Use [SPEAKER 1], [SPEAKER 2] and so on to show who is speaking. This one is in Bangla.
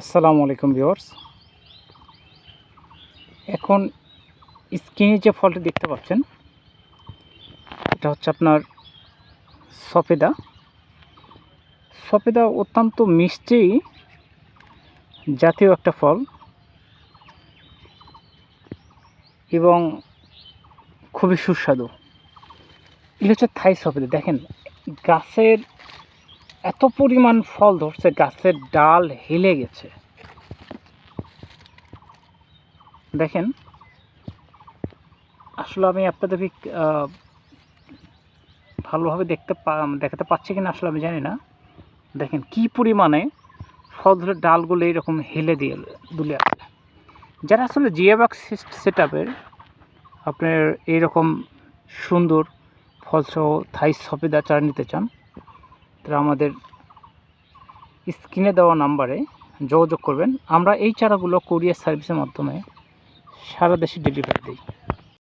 [SPEAKER 1] আসসালামু আলাইকুম ভিউয়ার্স। এখন স্ক্রিনে যে ফলটি দেখতে পাচ্ছেন, এটা হচ্ছে আপনার সফেদা। সফেদা অত্যন্ত মিষ্টি জাতীয় একটা ফল এবং খুবই সুস্বাদু। এটা হচ্ছে থাই সফেদা। দেখেন, গাছের এত পরিমাণ ফল ধরছে, গাছের ডাল হেলে গেছে। দেখেন, আসলে আমি আপনাদেরকে ভালোভাবে দেখতে দেখাতে পাচ্ছি কিনা আসলে আমি জানি না। দেখেন, কি পরিমাণে ফল ধরে ডালগুলো এইরকম হেলে দিয়ে দুলে আছে যারা আসলে জিয়াবাগ সেট আপের আপনার এইরকম সুন্দর ফলসহ থাই সফেদা চারা নিতে চান তারা আমাদের স্ক্রিনে দেওয়া নাম্বারে যোগাযোগ করবেন। আমরা এই চারাগুলো কোরিয়ার সার্ভিসের মাধ্যমে সারা দেশে ডেলিভারি দিই।